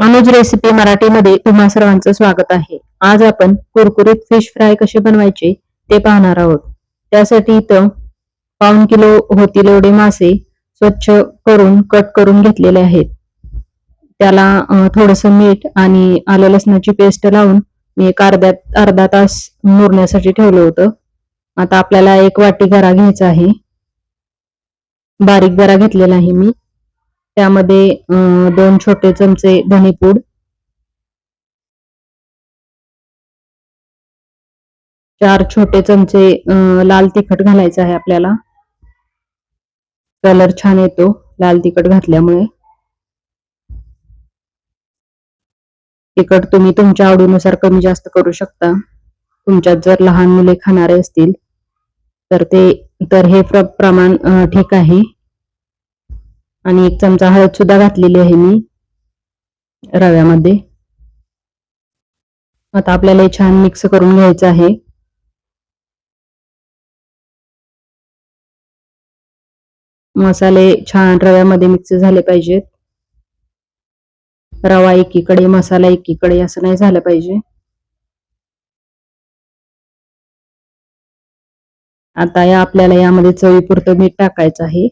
Anuj recipe मराठीमध्ये तुम्हा सर्वांचं स्वागत आहे. आज आपण कुरकुरीत फिश फ्राय कसे बनवायचे ते पाहणार आहोत. त्यासाठी इथं पाऊन किलो होतील एवढे मासे स्वच्छ करून कट करून घेतलेले आहेत. त्याला थोडस मीठ आणि आलं लसणाची पेस्ट लावून मी एक अर्ध्या अर्धा तास मुरण्यासाठी ठेवलं होतं. आता आपल्याला एक वाटी गरा घ्यायचा आहे. बारीक गरा घेतलेला आहे मी. त्यामध्ये दोन छोटे चमचे धनेपूड चार छोटे चमचे लाल तिखट घालायचं आहे आपल्याला. कलर छान येतो लाल तिखट घातल्यामुळे. तिखट तुम्ही तुमच्या आवडीनुसार कमी जास्त करू शकता. तुमच्यात जर लहान मुले खाणारे असतील तर ते तर हे प्रमाण ठीक आहे. आणि एक चमचा हळद सुद्धा घातलेली आहे मी रव्यामध्ये. आता आपल्याला हे छान मिक्स करून घ्यायचं आहे. मसाले छान रव्यामध्ये मिक्स झाले पाहिजेत. रवा एकीकडे मसाला एकीकडे असं नाही झालं पाहिजे. आता या आपल्याला यामध्ये चवीपुरतं मीठ टाकायचं आहे.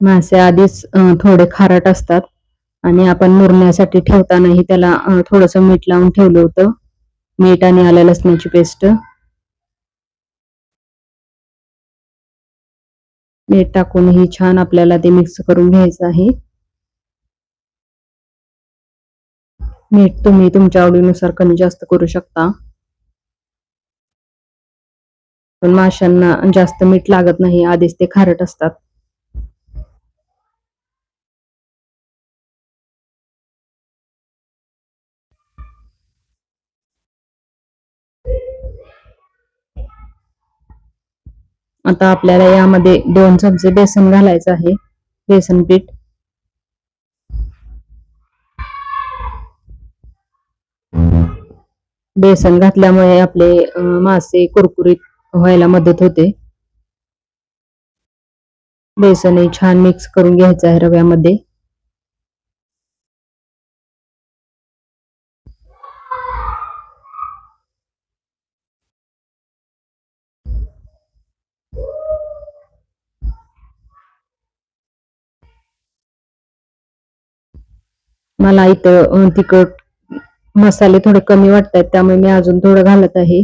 मासे आधीच थोडे खारट असतात. आणि आपण मुरण्यासाठी ठेवतानाही त्याला थोडस मीठ लावून ठेवलं होतं. मीठ आणि आल्या लसणाची पेस्ट. मीठ टाकून ही छान आपल्याला ते मिक्स करून घ्यायचं आहे. मीठ तुम्ही तुमच्या आवडीनुसार कमी जास्त करू शकता. पण माशांना जास्त मीठ लागत नाही आधीच ते खारट असतात. आता आपल्याला यामध्ये दोन चमचे बेसन घालायचं आहे. बेसन पीठ. बेसन घातल्यामुळे आपले मासे कुरकुरीत व्हायला मदत होते. बेसन हे छान मिक्स करून घ्यायचं आहे रव्यामध्ये. मला इथं तिखट मसाले थोडे कमी वाटतात त्यामुळे मी अजून थोडं घालत आहे.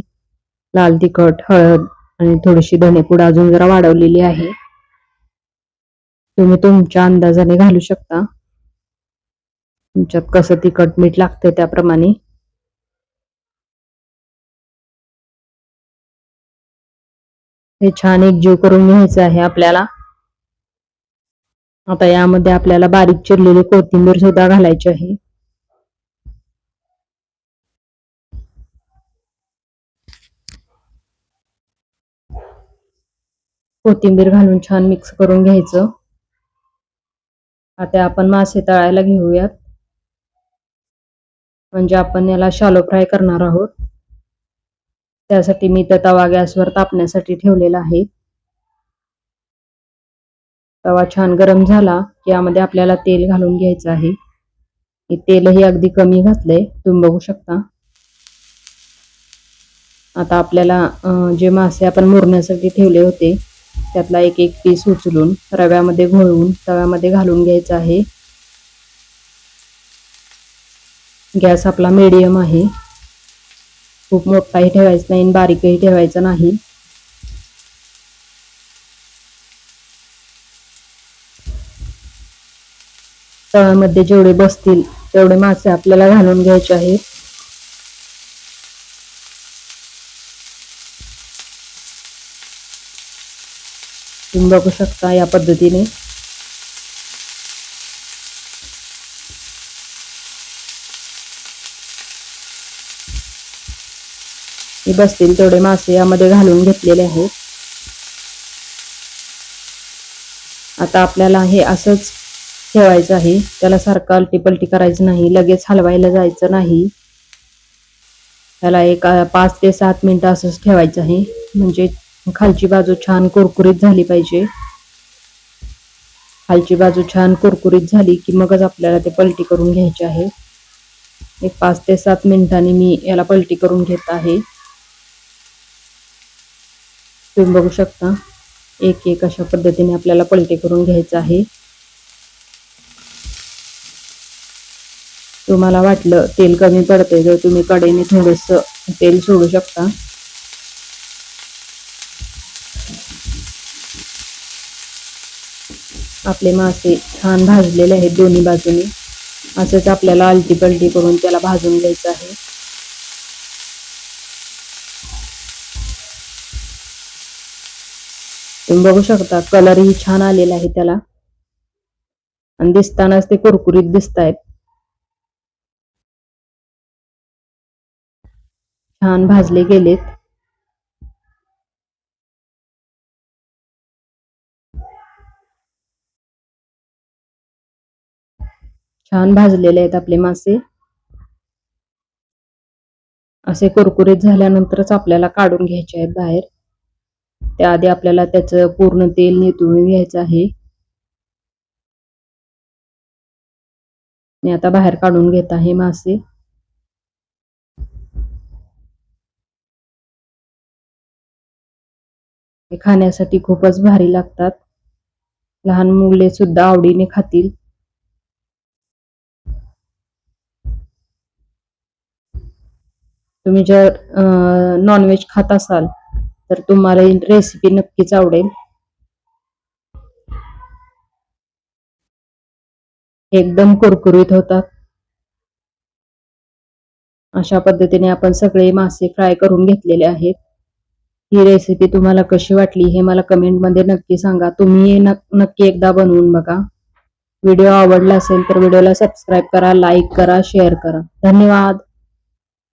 लाल तिखट हळद आणि थोडीशी धनेपूड अजून जरा वाढवलेली आहे. तुम्ही तुमच्या अंदाजाने घालू शकता. तुमच्यात कसं तिखट मीठ लागतंय त्याप्रमाणे. हे छान एकजीव करून घ्यायचं आहे आपल्याला. आता यामध्ये आपल्याला बारीक चिरलेली कोथिंबीर सुद्धा घालायची आहे. कोथिंबीर घालून छान मिक्स करून घ्यायचं. आता आपण मासे तळायला घेऊयात. म्हणजे आपण याला शालो फ्राय करणार आहोत. त्यासाठी मी तर तवा गॅसवर तापण्यासाठी ठेवलेला आहे. तवा छान गरम झाला की यामध्ये आपल्याला तेल घालून घ्यायचं आहे. तेलही अगदी कमी घातलंय तुम्ही बघू शकता. आता आपल्याला जे मासे आपण मुरण्यासाठी ठेवले होते त्यातला एक एक पीस उचलून रव्यामध्ये घोळवून तव्यामध्ये घालून घ्यायचं आहे. गॅस आपला मीडियम आहे. खूप मोठाही ठेवायचा नाही बारीकही ठेवायचा नाही. तळामध्ये जेवढे बसतील तेवढे मासे आपल्याला घालून घ्यायचे आहेत. तुम्ही बघू शकता या पद्धतीने. बसतील तेवढे मासे यामध्ये घालून घेतलेले आहेत. आता आपल्याला हे असंच ठेवायचं आहे. त्याला सारखं अलटी पलटी करायचं नाही. लगेच हलवायला जायचं नाही. त्याला एक पाच ते सात मिनटं असंच ठेवायचं आहे. म्हणजे खालची बाजू छान कुरकुरीत झाली पाहिजे. खालची बाजू छान कुरकुरीत झाली की मगच आपल्याला ते पलटी करून घ्यायचे आहे. एक पाच ते सात मिनिटांनी मी याला पलटी करून घेत आहे. तुम्ही बघू शकता. एक एक अशा पद्धतीने आपल्याला पलटी करून घ्यायचं आहे. तुम्हाला वाटलं तेल कमी पडतंय तर तुम्ही कडेने थोडस तेल सोडू शकता. आपले मासे छान भाजलेले आहेत दोन्ही बाजूनी. असंच आपल्याला आलटी पलटी करून त्याला भाजून घ्यायचं आहे. तुम्ही बघू शकता कलरही छान आलेला आहे त्याला. आणि दिसतानाच ते कुरकुरीत दिसत आहेत छान भाजले गेलेत. छान भाजलेले आहेत आपले मासे. असे कुरकुरीत झाल्यानंतरच आपल्याला काढून घ्यायचे आहेत बाहेर. त्याआधी आपल्याला त्याचं पूर्ण तेल नितळून घ्यायचं आहे. मी आता बाहेर काढून घेत आहे मासे. खाण्यासाठी खूपच भारी लागतात. लहान मुले सुद्धा आवडीने खातील. तुम्ही जर नॉनव्हेज खात असाल तर तुम्हाला ही रेसिपी नक्कीच आवडेल. एकदम कुरकुरीत होतात. अशा पद्धतीने आपण सगळे मासे फ्राय करून घेतलेले आहेत. ही रेसिपी तुम्हाला कशी वाटली हे मला कमेंटमध्ये नक्की सांगा. तुम्ही नक्की एकदा बनवून बघा. व्हिडिओ आवडला असेल तर व्हिडिओला सबस्क्राईब करा लाईक करा शेअर करा. धन्यवाद.